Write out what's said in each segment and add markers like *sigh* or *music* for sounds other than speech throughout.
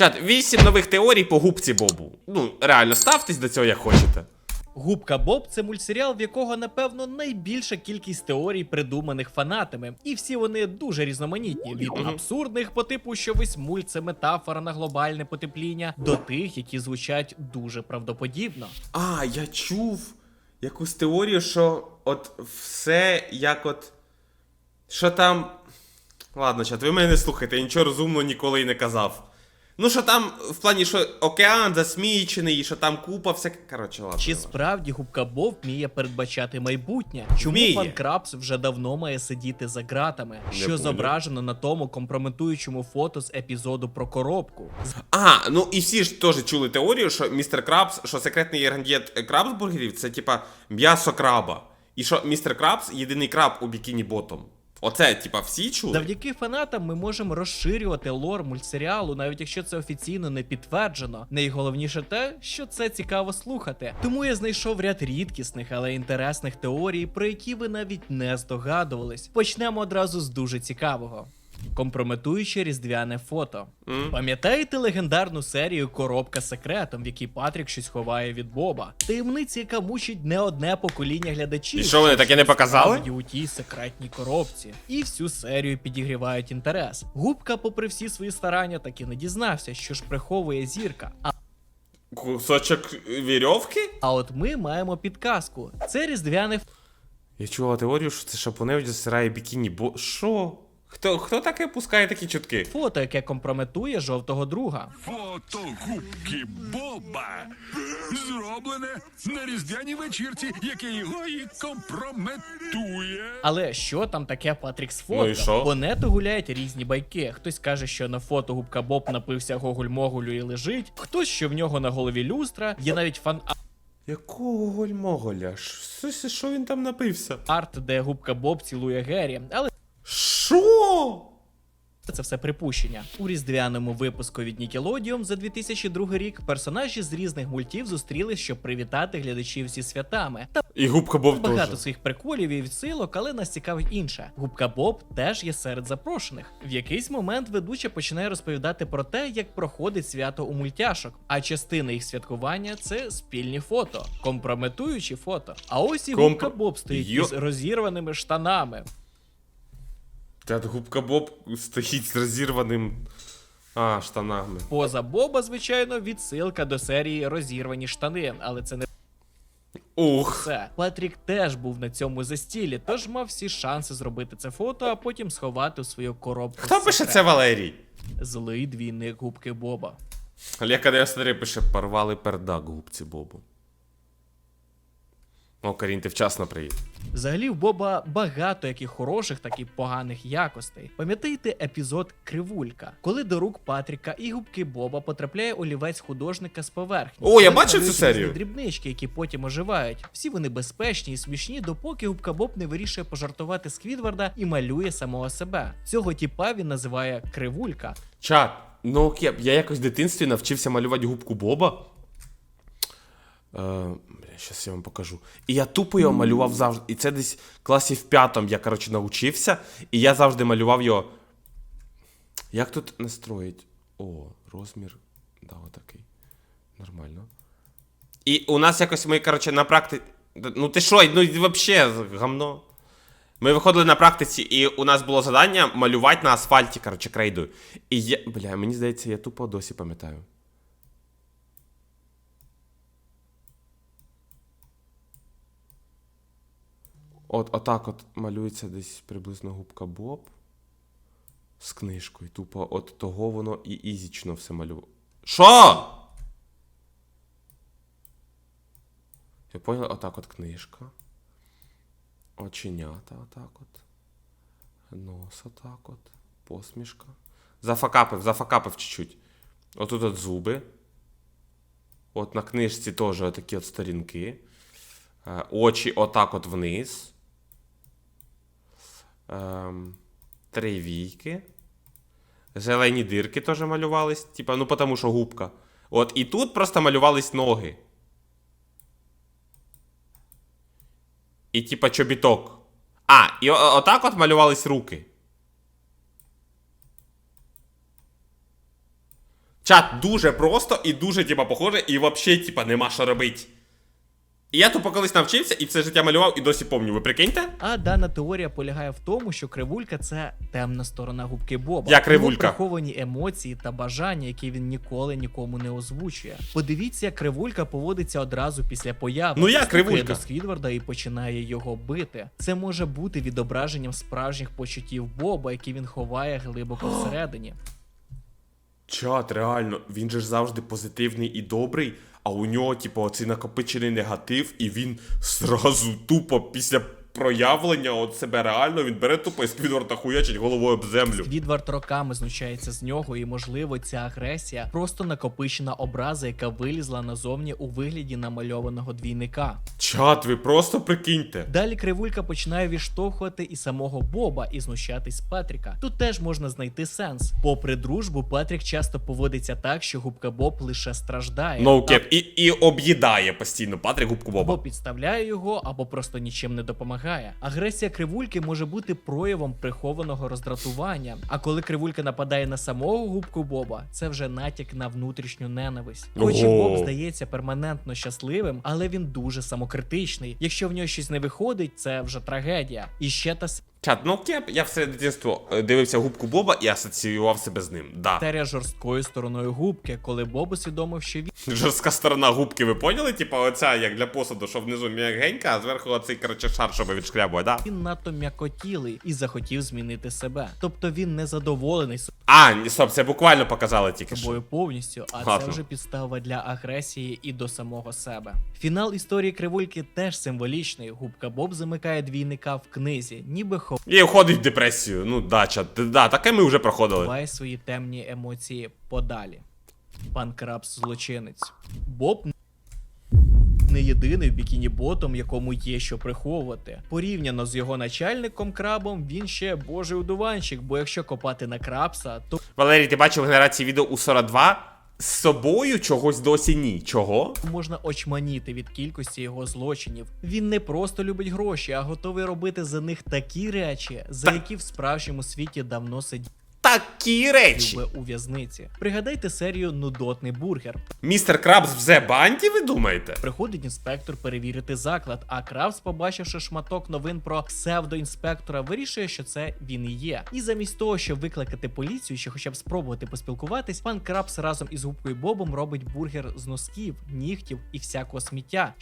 Чат, вісім нових теорій по губці Бобу. Ну, реально, ставтесь до цього як хочете. Губка Боб це мультсеріал, в якого напевно найбільша кількість теорій, придуманих фанатами, і всі вони дуже різноманітні. Від абсурдних по типу, що весь мульт це метафора на глобальне потепління, до тих, які звучать дуже правдоподібно. А, я чув якусь теорію, що от все як от. Що там. Ладно, чат, ви мене не слухайте, я нічого розумного ніколи й не казав. Ну, що там, в плані, що океан засмічений, що там купа всяк. Коротше, ладно. Чи справді губка Боб вміє передбачати майбутнє? Чому Вміє. пан Крабс вже давно має сидіти за ґратами? що понял. зображено на тому компрометуючому фото з епізоду про коробку? А, ну і всі ж теж чули теорію, що містер Крабс, що секретний інгредієнт крабсбургерів це типа м'ясо краба. І що містер Крабс єдиний краб у бікіні ботом. Оце, типа, всі чули? Завдяки фанатам ми можемо розширювати лор мультсеріалу, навіть якщо це офіційно не підтверджено. Найголовніше те, що це цікаво слухати. Тому я знайшов ряд рідкісних, але інтересних теорій, про які ви навіть не здогадувались. Почнемо одразу з дуже цікавого. Компрометуюче різдвяне фото. М? Пам'ятаєте легендарну серію Коробка з секретом, в якій Патрік щось ховає від Боба? Таємниця, яка мучить не одне покоління глядачів. І що вони таке не показали? Справді у тій секретній коробці. І всю серію підігрівають інтерес. Губка, попри всі свої старання, таки не дізнався, що ж приховує зірка. А, Кусочок вірьовки? а от ми маємо підказку: це різдвяне Я чула теорію, що це Шапуневич засирає бікіні, бо. Що? Хто, хто таке пускає такі чутки? фото, яке компрометує жовтого друга. Фото губки Боба зроблене на різдвяній вечірці, яке його і компрометує. Але що там таке Патрік з фото? Ну і що? По нету гуляють різні байки. Хтось каже, що на фото губка Боб напився гоголь-могулю і лежить. Хтось, що в нього на голові люстра. Є навіть фан Якого гольмоголя? Що, що він там напився? арт, де губка Боб цілує Гері. Але Що? Це все припущення. У різдвяному випуску від Nickelodeon за 2002 рік персонажі з різних мультів зустрілись, щоб привітати глядачів зі святами. Та І губка Боб багато теж. своїх приколів і відсилок, але нас цікавить інше. Губка Боб теж є серед запрошених. В якийсь момент ведуча починає розповідати про те, як проходить свято у мультяшок. А частина їх святкування це спільні фото, компрометуючі фото. А ось і Компро- губка Боб стоїть Йо- із розірваними штанами. Та губка Боб стоїть з розірваним. А, штанами. Поза Боба, звичайно, відсилка до серії розірвані штани, але це не Ух. все. Патрік теж був на цьому застілі, тож мав всі шанси зробити це фото, а потім сховати у свою коробку. Хто з пише це секретом. Валерій? Злий двійник губки Боба. Олег 93 пише, порвали пердак губці Бобу. О, Карін, ти вчасно приїдь. Взагалі в Боба багато яких хороших, так і поганих якостей. Пам'ятаєте епізод Кривулька, коли до рук Патріка і губки Боба потрапляє олівець художника з поверхні. О, я бачив цю серію. дрібнички, які потім оживають. Всі вони безпечні і смішні, допоки губка Боб не вирішує пожартувати Сквідварда і малює самого себе. Цього тіпа він називає Кривулька. Чат, ну окей, я якось в дитинстві навчився малювати губку Боба. Е, щас я вам покажу. І я тупо його малював завжди. І це десь в класі в п'ятому я, коротше, навчився. І я завжди малював його. Як тут настроїть? О, розмір. Да, отакий. Нормально. І у нас якось ми, коротше, на практиці. Ну ти що, ну взагалі, гамно. Ми виходили на практиці, і у нас було завдання малювати на асфальті, коротше, крейдою. І я. Бля, мені здається, я тупо досі пам'ятаю. От отак от малюється десь приблизно губка Боб з книжкою. Тупо от того воно і ізічно все малювало. Що? Ви поняли? Отак от книжка. Оченята отак от. Нос отак от. Посмішка. Зафакапив, зафакапив чуть-чуть. Отут от зуби. От на книжці теж отакі от сторінки. Е, Очі отак от вниз. Ем, три. Зелені дирки теж малювались. Типа, ну тому що губка. От, і тут просто малювались ноги. І типа чобіток. А, і отак от малювались руки. Чат дуже просто і дуже, типа, похоже, і взагалі, типа, нема що робити. І я тупо колись навчився і все життя малював і досі помню. Ви прикиньте? А дана теорія полягає в тому, що кривулька це темна сторона губки Боба. Я кривулька. Приховані емоції та бажання, які він ніколи нікому не озвучує. Подивіться, як кривулька поводиться одразу після появи. Ну, я Кривулька. до Сквідварда і починає його бити. Це може бути відображенням справжніх почуттів Боба, які він ховає глибоко всередині. Чат, реально, він же ж завжди позитивний і добрий, а у нього, типу, оцей накопичений негатив, і він *laughs* зразу тупо після проявлення от себе реально, він бере тупо і Сквідварда хуячить головою об землю. Сквідвард роками знущається з нього, і можливо ця агресія просто накопичена образа, яка вилізла назовні у вигляді намальованого двійника. Чат, ви просто прикиньте. Далі кривулька починає відштовхувати і самого Боба і знущатись з Патріка. Тут теж можна знайти сенс. Попри дружбу, Патрік часто поводиться так, що губка Боб лише страждає. No. І, і об'їдає постійно Патрік губку Або Боба. підставляє його, або просто нічим не допомагає. Агресія кривульки може бути проявом прихованого роздратування. А коли кривулька нападає на самого губку Боба, це вже натяк на внутрішню ненависть. Хоч і Боб здається перманентно щасливим, але він дуже самокритичний. Якщо в нього щось не виходить, це вже трагедія. І ще та Чат, ну кеп, я все дитинство е, дивився губку Боба і асоціював себе з ним. Да. серія жорсткою стороною губки, коли Боб усвідомив, що він Жорстка сторона губки, ви поняли? Типа оця як для посуду, що внизу м'ягенька, а зверху оцей короче шар, щоб відшкрябувати, да? він надто м'якотілий і захотів змінити себе. Тобто він не задоволений А, ні, стоп, це буквально показали тільки що. собою повністю, а Ладно. це вже підстава для агресії і до самого себе. Фінал історії кривульки теж символічний. Губка Боб замикає двійника в книзі, ніби І входить в депресію. Ну да, чат, да, таке ми вже проходили. ховає свої темні емоції подалі. Пан Крабс злочинець. Боб не єдиний бікіні-ботом, якому є що приховувати. Порівняно з його начальником крабом, він ще божий удуванчик, бо якщо копати на крабса, то Валерій, ти бачив генерації відео у 42? З собою чогось досі ні. Чого? можна очманіти від кількості його злочинів. Він не просто любить гроші, а готовий робити за них такі речі, за які в справжньому світі давно сидів Такі речі. у в'язниці. Пригадайте серію Нудотний бургер. Містер Крабс в The Банді, ви думаєте? Приходить інспектор перевірити заклад, а Кравс, побачивши шматок новин про псевдоінспектора, вирішує, що це він і є. І замість того, щоб викликати поліцію, чи хоча б спробувати поспілкуватись, пан Крабс разом із губкою Бобом робить бургер з носків, нігтів і всякого сміття,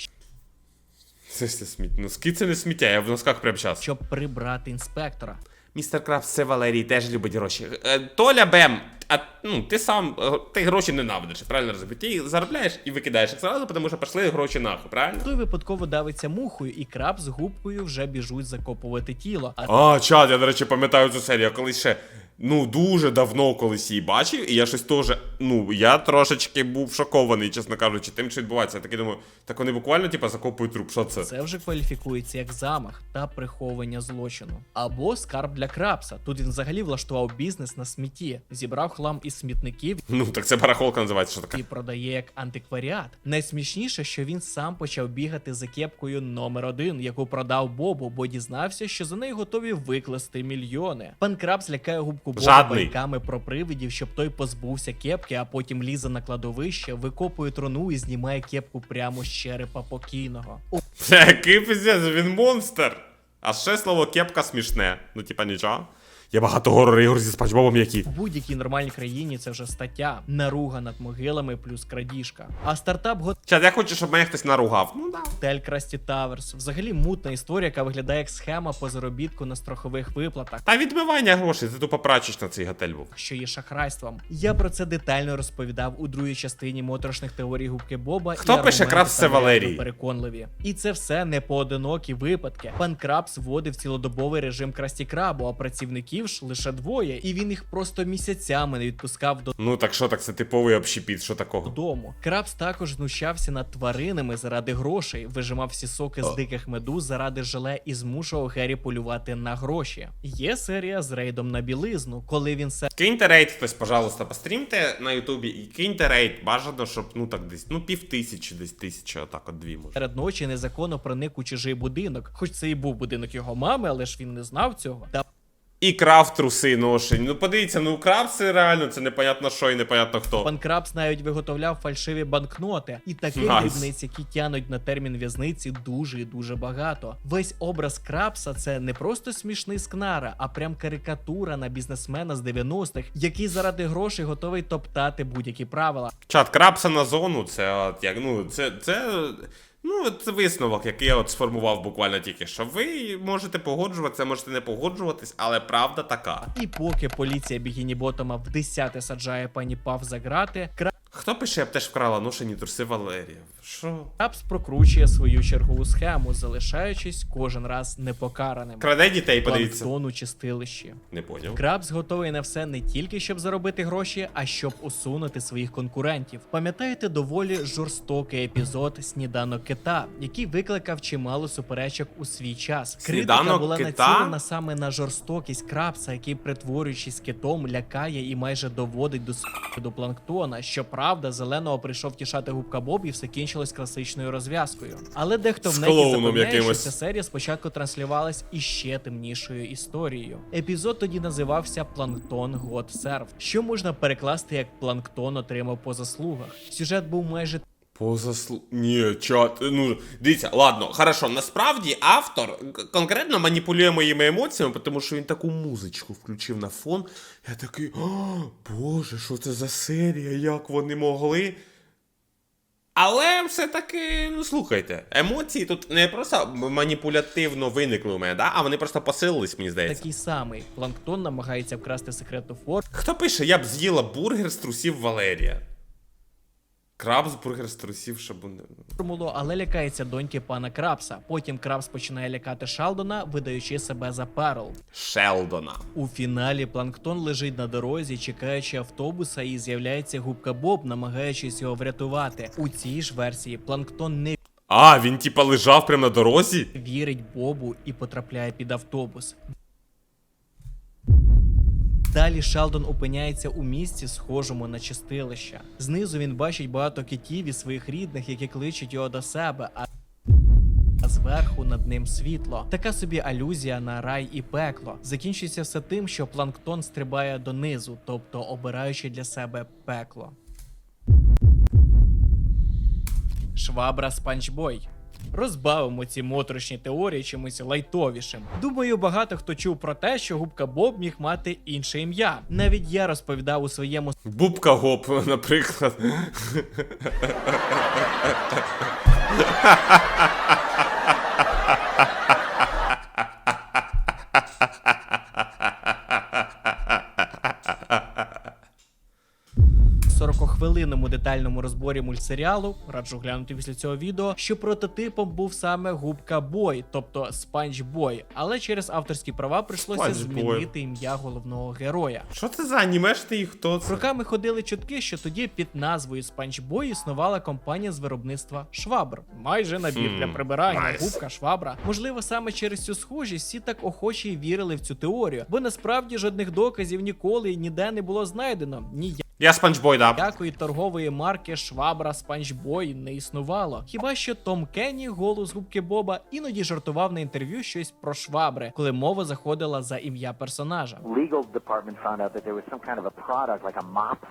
Це ж сміття. Носки це не сміття, я в носках прямо час. щоб прибрати інспектора. Містер Крабс, це Валерій теж любить гроші. Е, Толя Бем, а ну ти сам е, ти гроші ненавидиш, правильно розумієш? Ти їх заробляєш і викидаєш їх зразу, тому що пішли гроші нахуй, правильно? Той випадково давиться мухою, і краб з губкою вже біжуть закопувати тіло. А А, чат, я, до речі, пам'ятаю цю серію. Я колись ще, ну, дуже давно колись її бачив, і я щось теж, ну, я трошечки був шокований, чесно кажучи, тим, що відбувається. Я такий думаю, так вони буквально, типа, закопують труп. Що це? це вже кваліфікується як замах та приховування злочину. Або скарб для крабса. Тут він взагалі влаштував бізнес на смітті, зібрав хлам із смітників Ну, так це барахолка називається, що і продає як антикваріат. Найсмішніше, що він сам почав бігати за кепкою номер один, яку продав Бобу, бо дізнався, що за неї готові викласти мільйони. Пан Крабс лякає губку Боба Жадний. байками про привидів, щоб той позбувся кепки, а потім лізе на кладовище, викопує труну і знімає кепку прямо з черепа покійного. Це який пиздець, він монстр. А ще слово кепка смішне. Ну, типа, нічого. Є багато горор ігор зі спанчбобом, які. В будь-якій нормальній країні це вже стаття, наруга над могилами плюс крадіжка. А стартап Чат, я хочу, щоб мене хтось наругав. Ну да. Готель Красті Таверс. Взагалі мутна історія, яка виглядає як схема по заробітку на страхових виплатах. Та відмивання грошей, це тупо прачечна на цей готель був. Що є шахрайством. Я про це детально розповідав у другій частині моторошних теорій губки Боба. Хто і пише Крабс це Валерій? переконливі. І це все не поодинокі випадки. Пан Крабс вводив цілодобовий режим Красті Крабу, а працівників ж лише двоє, і він їх просто місяцями не відпускав до Ну так що так, це типовий общепіт, що такого? додому. Крабс також знущався над тваринами заради грошей, вижимав всі соки з диких медуз заради желе і змушував Гері полювати на гроші. Є серія з рейдом на білизну, коли він се Киньте рейд, хтось, пожалуйста, пострімте на Ютубі і киньте рейд. Бажано, щоб ну так десь, ну пів тисячі, десь тисяча, отак от дві може. серед ночі незаконно проник у чужий будинок, хоч це і був будинок його мами, але ж він не знав цього. Та І крав труси ношені. Ну подивіться, ну крав це реально, це непонятно що і непонятно хто. Пан Крабс навіть виготовляв фальшиві банкноти, і таких Найс. дрібниць, які тянуть на термін в'язниці, дуже і дуже багато. Весь образ Крабса це не просто смішний скнара, а прям карикатура на бізнесмена з 90-х, який заради грошей готовий топтати будь-які правила. Чат крапса на зону, це як ну це. це... Ну, це висновок, який я от сформував буквально тільки що. Ви можете погоджуватися, можете не погоджуватись, але правда така. І поки поліція Бігіні Ботома в десяте саджає пані Пав за грати, Хто пише, я б теж вкрала ношені труси Валерія? Що? Крабс прокручує свою чергову схему, залишаючись кожен раз непокараним. Краде дітей, подивіться. Планктон у чистилищі. Не поняв. Крабс готовий на все не тільки щоб заробити гроші, а щоб усунути своїх конкурентів. Пам'ятаєте доволі жорстокий епізод Сніданок кита, який викликав чимало суперечок у свій час. Критика була кита»? націлена саме на жорстокість крабса, який, притворюючись китом, лякає і майже доводить до с**ки до планктона. Щоправда, зеленого прийшов тішати губка Боб і все кінчилось класичною розв'язкою. Але дехто в клоуном запевняє, що ця серія спочатку транслювалась іще темнішою історією. Епізод тоді називався Планктон God Served, що можна перекласти як Планктон отримав по заслугах. Сюжет був майже Позаслу... Ні, чат. Ну, дивіться, ладно, хорошо. Насправді автор конкретно маніпулює моїми емоціями, тому що він таку музичку включив на фон. Я такий, о, Боже, що це за серія? Як вони могли? Але все-таки, ну слухайте, емоції тут не просто маніпулятивно виникли у мене, да? а вони просто посилились, мені здається. такий самий. Планктон намагається вкрасти секретну форму. Хто пише, я б з'їла бургер з трусів Валерія? Краб з бургер з трусів шабуни. формулу, але лякається доньки пана Крабса. Потім Крабс починає лякати Шалдона, видаючи себе за Перл. Шелдона. У фіналі Планктон лежить на дорозі, чекаючи автобуса, і з'являється губка Боб, намагаючись його врятувати. У цій ж версії Планктон не А, він типа лежав прямо на дорозі? вірить Бобу і потрапляє під автобус. Далі Шелдон опиняється у місці, схожому на чистилище. Знизу він бачить багато китів і своїх рідних, які кличуть його до себе. А зверху над ним світло. Така собі алюзія на рай і пекло. Закінчується все тим, що планктон стрибає донизу, тобто обираючи для себе пекло. Швабра Спанчбой. Розбавимо ці моторошні теорії чимось лайтовішим. Думаю, багато хто чув про те, що губка Боб міг мати інше ім'я. Навіть я розповідав у своєму Бубка гоп, *laughs* наприклад. *laughs* – 40-хвилинному детальному розборі мультсеріалу, раджу глянути після цього відео, що прототипом був саме губка Бой, тобто Спанч Бой, але через авторські права прийшлося Спанч змінити ім'я головного героя. Що це за анімешний і хто це? Роками ходили чутки, що тоді під назвою Спанч Бой існувала компанія з виробництва швабр. Майже набір для прибирання, найс. губка, швабра. Можливо, саме через цю схожість всі так охоче й вірили в цю теорію, бо насправді жодних доказів ніколи і ніде не було знайдено. Ніякої Я спанчбой, да. торгової марки швабра Спанчбой не існувало. Хіба що Том Кенні, голос губки Боба, іноді жартував на інтерв'ю щось про швабри, коли мова заходила за ім'я персонажа.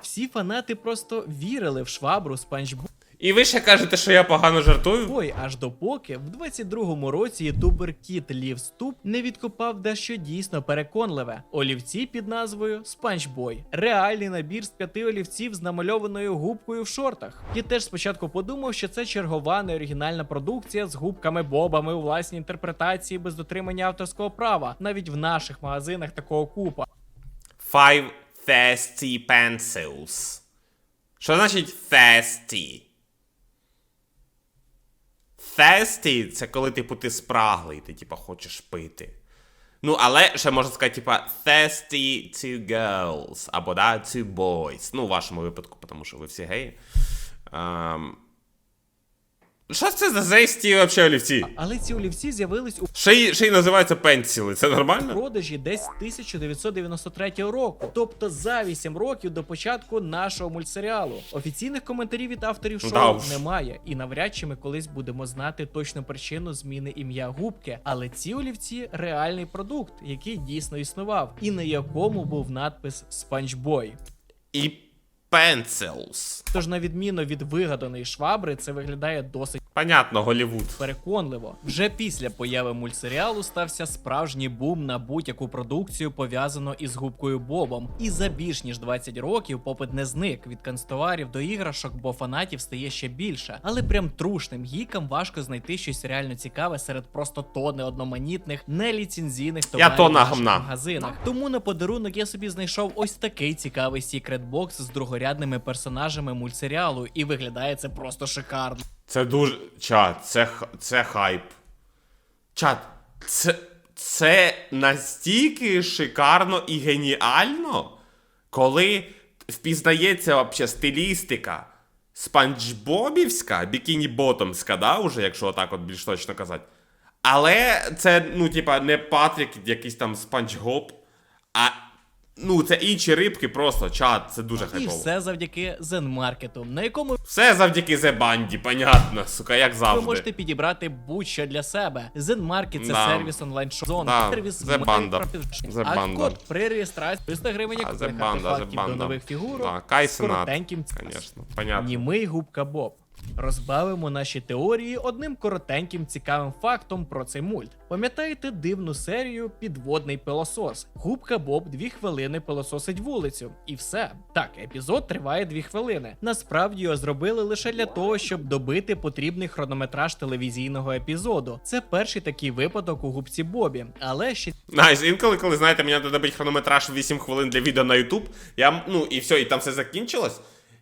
Всі фанати просто вірили в швабру Спанч І ви ще кажете, що я погано жартую? Бой, аж допоки в 22-му році ютубер Кіт Лів Ступ не відкопав дещо дійсно переконливе: олівці під назвою Спанч Бой. Реальний набір з п'яти олівців з намальованою губкою в шортах. Кіт теж спочатку подумав, що це чергова неоригінальна продукція з губками Бобами у власній інтерпретації без дотримання авторського права. Навіть в наших магазинах такого купа. Five thirsty pencils. Що значить thirsty? Thirsty – це коли, типу, ти спраглий, ти, типу, хочеш пити. Ну, але ще можна сказати, типа, thirsty to girls, або да, to boys. Ну, у вашому випадку, тому що ви всі геї. Ем, Що це за зесті вообще олівці? Але ці олівці з'явились у Ще й, ще й називаються пенсіли, це нормально? продажі десь 1993 року, тобто за 8 років до початку нашого мультсеріалу. Офіційних коментарів від авторів шоу Да уж. немає, і навряд чи ми колись будемо знати точну причину зміни ім'я губки. Але ці олівці реальний продукт, який дійсно існував, і на якому був надпис SpongeBoy. І пенсилс. Тож, на відміну від вигаданої швабри, це виглядає досить. Понятно, Голівуд. Переконливо, вже після появи мультсеріалу стався справжній бум на будь-яку продукцію пов'язану із губкою Бобом. І за більш ніж 20 років попит не зник від канцтоварів до іграшок, бо фанатів стає ще більше. Але прям трушним гікам важко знайти щось реально цікаве серед просто тони одноманітних, неліцензійних товарів в наших магазинах. Тому на подарунок я собі знайшов ось такий цікавий секрет бокс з другорядними персонажами мультсеріалу, і виглядає це просто шикарно. Це дуже. Чат, це, це хайп. Чат, це, це настільки шикарно і геніально, коли впізнається вообще стилістика спанчбобівська, бікіні ботомська, да, уже, якщо отак от більш точно казати. Але це, ну, типа, не Патрік, якийсь там спанчгоб, а ну, це інші рибки, просто чат, це дуже І хайпово. все завдяки Zen-маркету, на якому Все завдяки The Банді, понятно, сука, як завжди. ви можете підібрати будь-що для себе. Zen-маркет це Да. сервіс онлайн шоу Да, сервіс The Banda. The А Banda. код при реєстрації 300 гривень А, як The Banda, The артефактів до нових фігурок Да, з Кайсенат, коротеньким Конечно, понятно. Німий губка Боб. Розбавимо наші теорії одним коротеньким цікавим фактом про цей мульт. Пам'ятаєте дивну серію Підводний пилосос? Губка Боб дві хвилини пилососить вулицю, і все. Так, епізод триває дві хвилини. Насправді його зробили лише для того, щоб добити потрібний хронометраж телевізійного епізоду. Це перший такий випадок у губці Бобі, але ще Найс, інколи, коли знаєте, мені треба хронометраж 8 хвилин для відео на YouTube, я, ну і все, і там все закінчилось.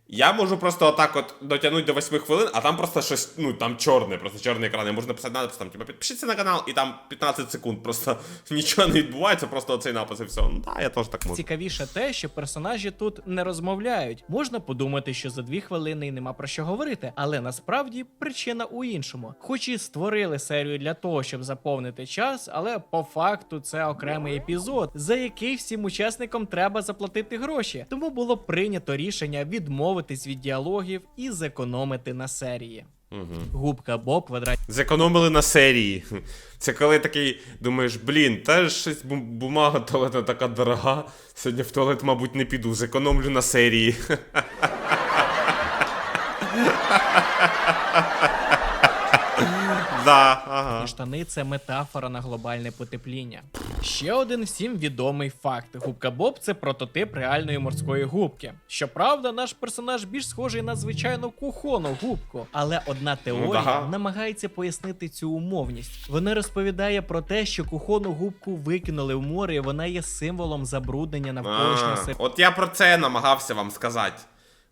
Я можу просто отак от дотягнути до 8 хвилин, а там просто щось, ну там чорне, просто чорний екран. Я можу написати надпис, там, типу, підпишіться на канал, і там 15 секунд, просто *laughs* нічого не відбувається, просто оцей напис і все. Ну так, я теж так можу. Цікавіше те, що персонажі тут не розмовляють. Можна подумати, що за дві хвилини й нема про що говорити, але насправді причина у іншому. Хоч і створили серію для того, щоб заповнити час, але по факту це окремий епізод, за який всім учасникам треба заплатити гроші. Тому було прийнято рішення відмовитись від діалогів і зекономити на серії. Губка Боб квадрат. Зекономили на серії. Це коли такий думаєш, блін, та ж щось бу- бумага туалетна така дорога. Сьогодні в туалет, мабуть, не піду, зекономлю на серії. *laughs* Да, ага. І штани це метафора на глобальне потепління. Ще один всім відомий факт: губка Боб це прототип реальної морської губки. Щоправда, наш персонаж більш схожий на звичайну кухону губку, але одна теорія Ну да. намагається пояснити цю умовність. Вона розповідає про те, що кухону губку викинули в море, і вона є символом забруднення навколишнього А, От я про це намагався вам сказати.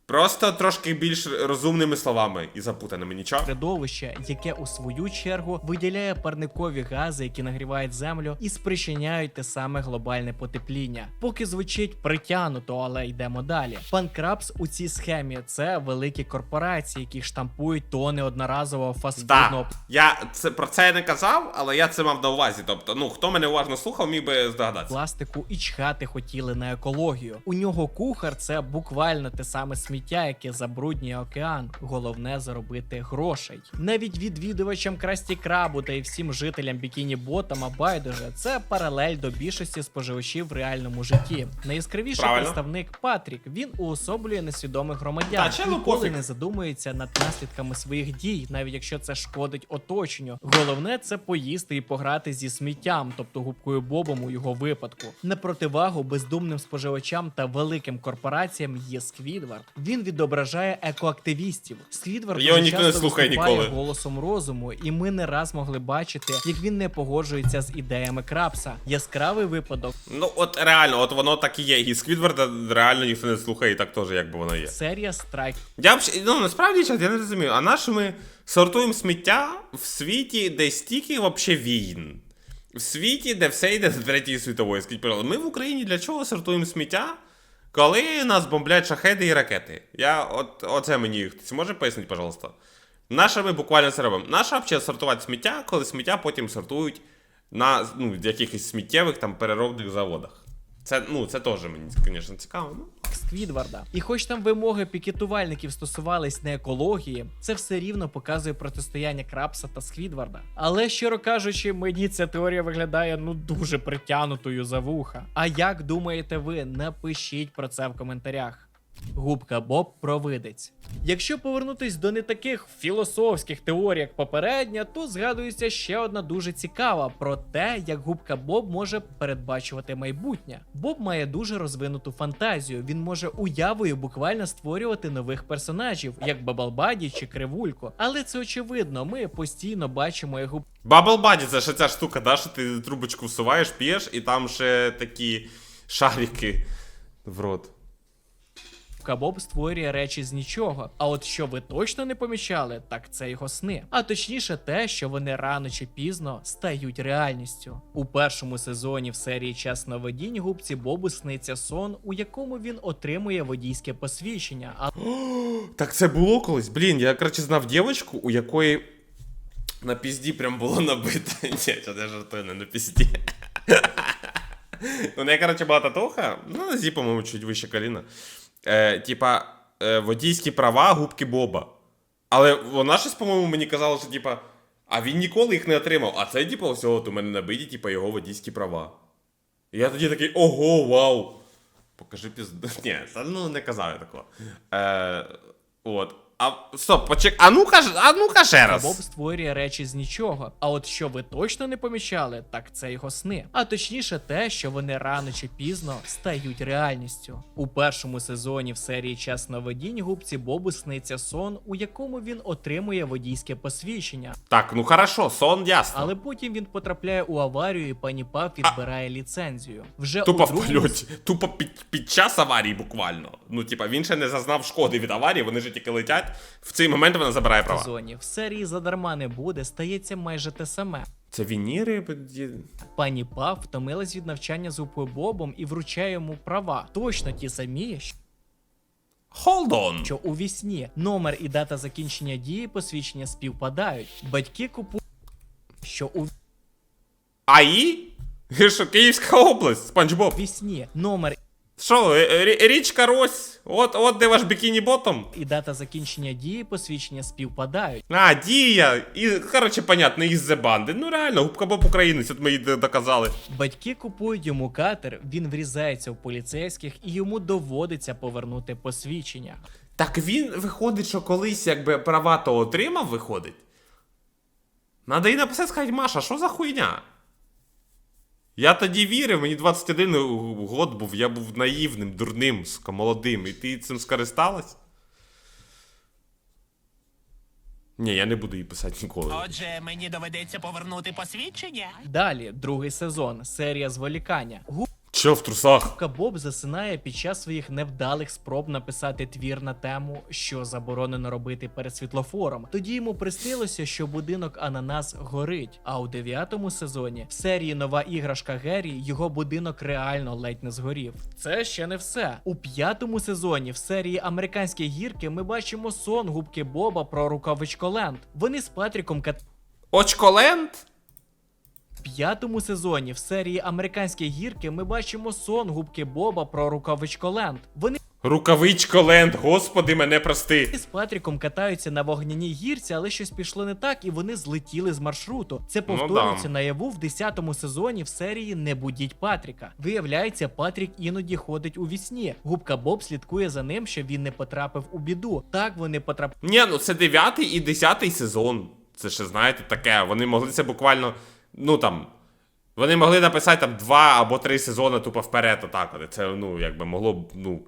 Просто трошки більш розумними словами і запутаними, нічого. середовище, яке у свою чергу виділяє парникові гази, які нагрівають землю і спричиняють те саме глобальне потепління. Поки звучить притягнуто, але йдемо далі. Пан Крабс у цій схемі це великі корпорації, які штампують тони одноразового фастфудного Да, я це про це я не казав, але я це мав на увазі. Тобто, ну хто мене уважно слухав, міг би здогадатися. пластику і чхати хотіли на екологію. У нього кухар це буквально те саме сміття, яке забруднює океан. Головне заробити грошей. Навіть відвідувачам Красті Крабу та й всім жителям бікіні Ботама байдуже це паралель до більшості споживачів в реальному житті. Найяскравіший Правильно. представник Патрік. Він уособлює несвідомих громадян. Та, Ніколи не задумується над наслідками своїх дій, навіть якщо це шкодить оточенню. Головне це поїсти і пограти зі сміттям, тобто губкою Бобом у його випадку. На противагу бездумним споживачам та великим корпораціям є Сквідвард. Він відображає екоактивістів. Сквідвард Його ніхто не слухає ніколи. голосом розуму, і ми не раз могли бачити, як він не погоджується з ідеями Крабса. Яскравий випадок Ну, от реально, от воно так і є. І Сквідварда реально ніхто не слухає, і так теж якби воно є. серія Страйк Я б ну насправді чат, я не розумію, а на що ми сортуємо сміття в світі, де стільки вообще війн? В світі, де все йде з третьої світової. Пожалуйста, ми в Україні для чого сортуємо сміття, коли нас бомблять шахеди і ракети? Я от оце мені хтось може пояснити, пожалуйста. Наше ми буквально це робимо. Наша взагалі сортувати сміття, коли сміття потім сортують на ну, якихось сміттєвих там переробних заводах. Це, ну, це теж мені, звісно, цікаво. Ну, Сквідварда. І хоч там вимоги пікетувальників стосувались не екології, це все рівно показує протистояння Крабса та Сквідварда. Але щиро кажучи, мені ця теорія виглядає ну дуже притягнутою за вуха. А як думаєте ви? Напишіть про це в коментарях. Губка Боб провидець. Якщо повернутись до не таких філософських теорій, як попередня, то згадується ще одна дуже цікава про те, як губка Боб може передбачувати майбутнє. Боб має дуже розвинуту фантазію. Він може уявою буквально створювати нових персонажів, як Бабалбаді чи Кривулько. Але це очевидно. Ми постійно бачимо. Bubble Buddy, це ще ця штука, да, що ти трубочку всуваєш, п'єш, і там ще такі шарики в рот. Губка Боб створює речі з нічого. А от що ви точно не помічали, так це його сни. А точніше, те, що вони рано чи пізно стають реальністю. У першому сезоні в серії Час новодінь губці Бобу сниться сон, у якому він отримує водійське посвідчення. А *gasps* Так це було колись? Блін, я, коротше, знав дівчинку, у якої на пізді прям було набито. *laughs* Ні, це не жартую, не на пізді. *laughs* У неї, коротше, була татуха, ну, на зі, по-моєму, чуть вище коліна. Е, типа, е, водійські права губки Боба. Але вона щось, по-моєму, мені казала, що типа, а він ніколи їх не отримав. А це, типа, всього, у мене набиті, типа, його водійські права. І я тоді такий, ого, вау! Покажи пізду. *laughs* Ні, це, ну не казав я такого. Е, от. А стоп, почек. А ну-ка, ж- а ну-ка ще Боб створює речі з нічого. А от що ви точно не помічали, так це його сни. А точніше, те, що вони рано чи пізно стають реальністю. У першому сезоні в серії Час новодінь губці Бобу сниться сон, у якому він отримує водійське посвідчення. Так, ну хорошо, сон ясно. Але потім він потрапляє у аварію, і пані Пав відбирає ліцензію. Вже Тупо у в польоті. Тупо під, під час аварії буквально. Ну, типа, він ще не зазнав шкоди від аварії, вони ж тільки летять. В цей момент вона забирає права. сезоні в серії задарма не буде, стається майже те саме. Це вініри? Пані Пав втомилась від навчання з Упою Бобом і вручає йому права. Точно ті самі, Hold on. що у вісні номер і дата закінчення дії посвідчення співпадають. Батьки купують, що у АІ? Що, Київська область, Спанч Боб. вісні номер Що, е, е, річка Рось? От, от де ваш бікіні ботом? і дата закінчення дії посвідчення співпадають. А, дія. І, коротше, понятно, із зе банди. Ну реально, губка Боб українець, от ми їй доказали. Батьки купують йому катер, він врізається в поліцейських і йому доводиться повернути посвідчення. Так він виходить, що колись якби права то отримав, виходить. Надо їй написати сказати, Маша, що за хуйня? Я тоді вірив, мені 21 год був, я був наївним, дурним, сука, молодим, і ти цим скористалась? Ні, я не буду її писати ніколи. Отже, мені доведеться повернути посвідчення. Далі, другий сезон, серія зволікання. Чо в трусах? Боб засинає під час своїх невдалих спроб написати твір на тему, що заборонено робити перед світлофором. Тоді йому приснилося, що будинок Ананас горить. А у дев'ятому сезоні в серії Нова іграшка Геррі його будинок реально ледь не згорів. Це ще не все. У п'ятому сезоні в серії Американські гірки ми бачимо сон губки Боба про рукавичко Ленд. Вони з Патріком кат. Очколенд? П'ятому сезоні в серії Американські гірки ми бачимо сон губки Боба про рукавичко Ленд. Вони Рукавичко Ленд, господи, мене прости. з Патріком катаються на вогняній гірці, але щось пішло не так, і вони злетіли з маршруту. Це Ну повторюється да. наяву в 10-му сезоні в серії Не будіть Патріка. Виявляється, Патрік іноді ходить у вісні. Губка Боб слідкує за ним, щоб він не потрапив у біду. Так вони потрапляють. Ні, ну це дев'ятий і десятий сезон. Це ще, знаєте, таке. Вони могли це буквально. Ну там. Вони могли написати там два або три сезони тупо вперед, отак. Це, ну, якби могло б, ну.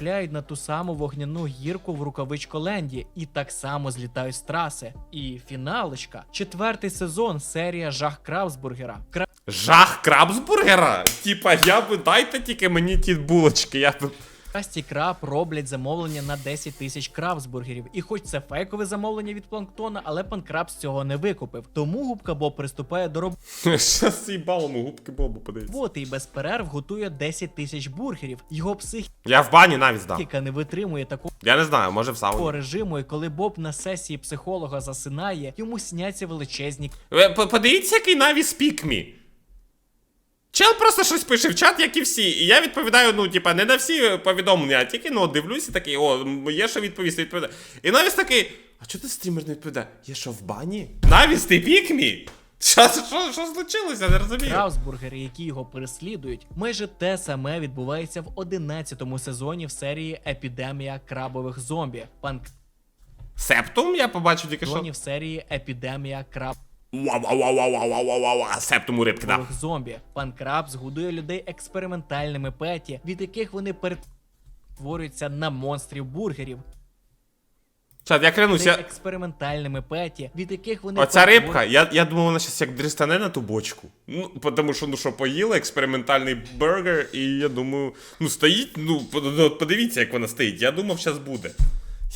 да. На ту саму вогняну гірку в рукавичко Ленді і так само злітають з траси. І фіналочка. Четвертий сезон, серія Жах Краусбургера. Кра... Жах Крабсбургера? Типа, я би дайте тільки мені ті булочки, я б. Красті Краб роблять замовлення на 10 тисяч крабсбургерів. І хоч це фейкове замовлення від планктона, але пан Краб з цього не викупив. Тому губка Боб приступає до Щас їбалом у губки Бобу подивіться. роботи і без перерв готує 10 тисяч бургерів. Його психіка Я в бані навіть здав. не витримує такого Я не знаю, може в сауні. режиму, і коли Боб на сесії психолога засинає, йому сняться величезні Ви по- подивіться, який Наві спік мі. Чел просто щось пише в чат, як і всі. І я відповідаю, ну, типа, не на всі повідомлення, а тільки ну, дивлюся такий, о, є що відповісти, відповідаю. І Навіс такий, а чого ти стрімер не відповідає? Я що, в бані? Навіс, ти пік мі? Що, що, що случилося? Не розумію. Краусбургери, які його переслідують. Майже те саме відбувається в 11 сезоні в серії Епідемія крабових зомбі. Пан Септум я побачив тільки що. В серії Епідемія крабових Вау-вау-вау-вау-вау-вау-вау. Септум у рибки, да. зомбі. Пан Краб згодує людей експериментальними петі, від яких вони перетворюються на монстрів бургерів. Чат, я клянусь, Людей я... експериментальними петі, від яких вони Оця рибка, я, я думав, вона щас як дрістане на ту бочку. Ну, тому що, ну що, поїла експериментальний бургер, і я думаю, ну стоїть, ну, подивіться, як вона стоїть. Я думав, зараз буде.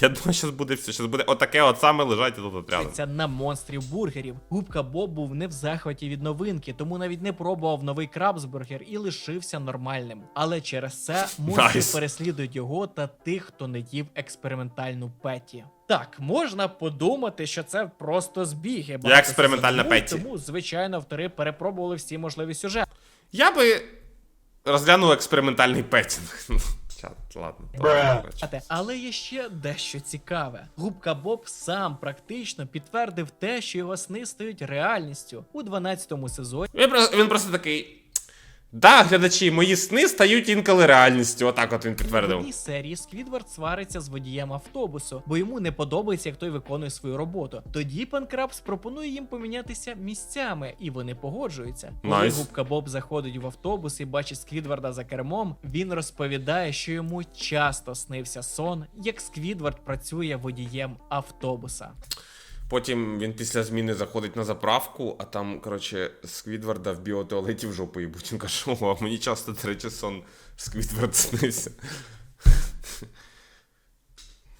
Я думав, зараз буде все, зараз буде отаке от саме лежать тут от рядом. Це на монстрів бургерів. Губка Боб був не в захваті від новинки, тому навіть не пробував новий крабсбургер і лишився нормальним. Але через це монстри Найс. переслідують його та тих, хто не їв експериментальну петі. Так, можна подумати, що це просто збіги. багато експериментальна сезонів, Петті. Тому, звичайно, автори перепробували всі можливі сюжети. Я би розглянув експериментальний петінг. Ну, Чат, ладно. то, коротше. Але є ще дещо цікаве. Губка Боб сам практично підтвердив те, що його сни стають реальністю у 12-му сезоні. Він просто, він просто такий. Да, глядачі, мої сни стають інколи реальністю. Отак от він В підтвердив. одній серії Сквідвард свариться з водієм автобусу, бо йому не подобається, як той виконує свою роботу. Тоді пан Крабс пропонує їм помінятися місцями, і вони погоджуються. Коли губка Боб заходить в автобус і бачить Сквідварда за кермом, він розповідає, що йому часто снився сон, як Сквідвард працює водієм автобуса. Потім він після зміни заходить на заправку, а там, коротше, Сквідварда в біотуалеті в жопу їбуть. Він каже, о, а мені часто, третій сон Сквідвард снився. *laughs*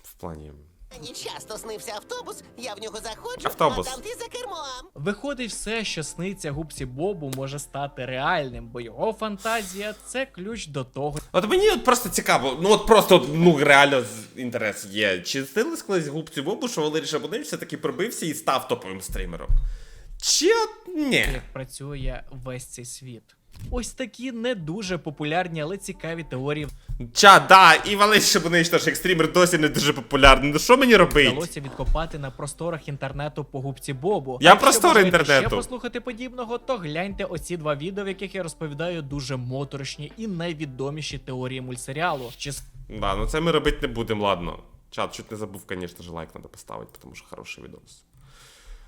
В плані. Мені часто снився автобус, я в нього заходжу, Автобус. а там ти за кермом. Виходить, все, що сниться губці Бобу, може стати реальним, бо його фантазія це ключ до того, От мені от просто цікаво, ну от просто от, ну реально з- інтерес є. Чи стились колись губці Бобу, що Валерій Шабунин все-таки пробився і став топовим стримером? Чи от ні? як працює весь цей світ. Ось такі не дуже популярні, але цікаві теорії Ча, да, і Валерій Шабунин, що ж як стрімер досі не дуже популярний. Ну що мені робити? вдалося відкопати на просторах інтернету по губці Бобу. Я А якщо інтернету. Ще послухати подібного, то гляньте оці два відео, в яких я розповідаю дуже моторошні і найвідоміші теорії мультсеріалу. Чи Да, ну це ми робити не будемо, ладно. Чат, чуть не забув, звісно ж, лайк треба поставити, тому що хороший відос.